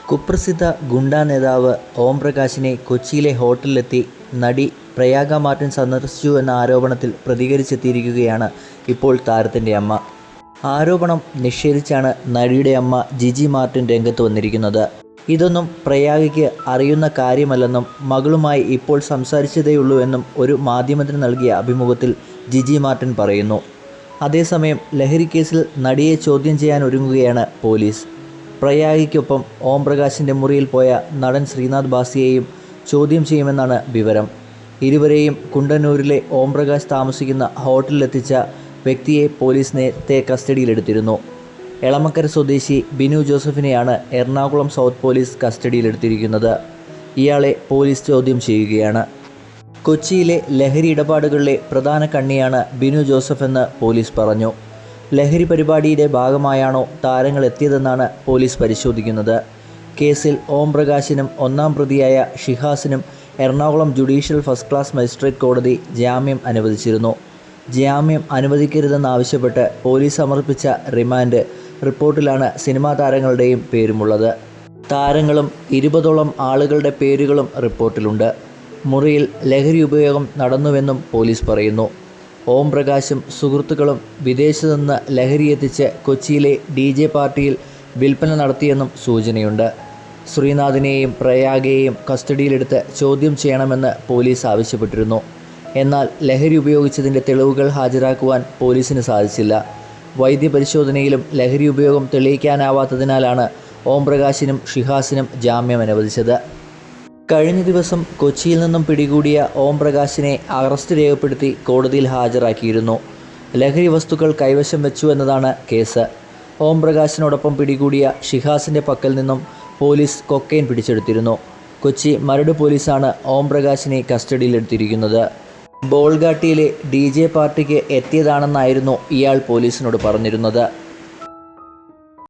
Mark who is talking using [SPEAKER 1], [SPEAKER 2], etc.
[SPEAKER 1] കുപ്രസിദ്ധ ഗുണ്ടാ നേതാവ് ഓം പ്രകാശിനെ കൊച്ചിയിലെ ഹോട്ടലിലെത്തി നടി പ്രയാഗ മാർട്ടിൻ സന്ദർശിച്ചു എന്ന ആരോപണത്തിൽ പ്രതികരിച്ചെത്തിയിരിക്കുകയാണ് ഇപ്പോൾ താരത്തിന്റെ അമ്മ. ആരോപണം നിഷേധിച്ചാണ് നടിയുടെ അമ്മ ജിജി മാർട്ടിൻ രംഗത്ത് വന്നിരിക്കുന്നത്. ഇതൊന്നും പ്രയാഗയ്ക്ക് അറിയുന്ന കാര്യമല്ലെന്നും മകളുമായി ഇപ്പോൾ സംസാരിച്ചതേയുള്ളൂ എന്നും ഒരു മാധ്യമത്തിന് നൽകിയ അഭിമുഖത്തിൽ ജിജി മാർട്ടിൻ പറയുന്നു. അതേസമയം ലഹരിക്കേസിൽ നടിയെ ചോദ്യം ചെയ്യാൻ ഒരുങ്ങുകയാണ് പോലീസ്. പ്രയാഗയ്ക്കൊപ്പം ഓം പ്രകാശിന്റെ മുറിയിൽ പോയ നടൻ ശ്രീനാഥ് ബാസിയെയും ചോദ്യം ചെയ്യുമെന്നാണ് വിവരം. ഇരുവരെയും കുണ്ടന്നൂരിലെ ഓം പ്രകാശ് താമസിക്കുന്ന ഹോട്ടലിലെത്തിച്ച വ്യക്തിയെ പോലീസ് നേരത്തെ കസ്റ്റഡിയിലെടുത്തിരുന്നു. എളമക്കര സ്വദേശി ബിനു ജോസഫിനെയാണ് എറണാകുളം സൗത്ത് പോലീസ് കസ്റ്റഡിയിലെടുത്തിരിക്കുന്നത്. ഇയാളെ പോലീസ് ചോദ്യം ചെയ്യുകയാണ്. കൊച്ചിയിലെ ലഹരി ഇടപാടുകളിലെ പ്രധാന കണ്ണിയാണ് ബിനു ജോസഫ് എന്ന് പോലീസ് പറഞ്ഞു. ലഹരി പരിപാടിയുടെ ഭാഗമായാണോ താരങ്ങൾ എത്തിയതെന്നാണ് പോലീസ് പരിശോധിക്കുന്നത്. കേസിൽ ഓം പ്രകാശിനും ഒന്നാം പ്രതിയായ ഷിഹാസിനും Ernakulam judicial first class magistrate കോടതി ജാമ്യം അനുവദിച്ചിരുന്നു. ജാമ്യം അനുവദിക്കരുതെന്നാവശ്യപ്പെട്ട് പോലീസ് സമർപ്പിച്ച റിമാൻഡ് റിപ്പോർട്ടിലാണ് സിനിമാ താരങ്ങളുടെയും പേരുമുള്ളത്. താരങ്ങളും ഇരുപതോളം ആളുകളുടെ പേരുകളും റിപ്പോർട്ടിലുണ്ട്. മുറിയിൽ ലഹരി ഉപയോഗം നടന്നുവെന്നും പോലീസ് പറയുന്നു. ഓം പ്രകാശും സുഹൃത്തുക്കളും വിദേശത്തു നിന്ന് ലഹരി എത്തിച്ച് കൊച്ചിയിലെ ഡി ജെ പാർട്ടിയിൽ വിൽപ്പന നടത്തിയെന്നും സൂചനയുണ്ട്. ശ്രീനാഥിനെയും പ്രയാഗയെയും കസ്റ്റഡിയിലെടുത്ത് ചോദ്യം ചെയ്യണമെന്ന് പോലീസ് ആവശ്യപ്പെട്ടിരുന്നു. എന്നാൽ ലഹരി ഉപയോഗിച്ചതിന്റെ തെളിവുകൾ ഹാജരാക്കുവാൻ പോലീസിന് സാധിച്ചില്ല. വൈദ്യപരിശോധനയിലും ലഹരി ഉപയോഗം തെളിയിക്കാനാവാത്തതിനാലാണ് ഓം പ്രകാശിനും ഷിഹാസിനും ജാമ്യം അനുവദിച്ചത്. കഴിഞ്ഞ ദിവസം കൊച്ചിയിൽ നിന്നും പിടികൂടിയ ഓം പ്രകാശിനെ അറസ്റ്റ് രേഖപ്പെടുത്തി കോടതിയിൽ ഹാജരാക്കിയിരുന്നു. ലഹരി വസ്തുക്കൾ കൈവശം വെച്ചു എന്നതാണ് കേസ്. ഓം പ്രകാശിനോടൊപ്പം പിടികൂടിയ ഷിഹാസിന്റെ പക്കൽ നിന്നും പോലീസ് കൊക്കൈൻ പിടിച്ചെടുത്തിരുന്നു. കൊച്ചി മരട് പോലീസാണ് ഓം പ്രകാശിനെ കസ്റ്റഡിയിലെടുത്തിരിക്കുന്നത്. ബോൾഗാട്ടിയിലെ ഡി ജെ പാർട്ടിക്ക് എത്തിയതാണെന്നായിരുന്നു ഇയാൾ പോലീസിനോട് പറഞ്ഞിരുന്നത്.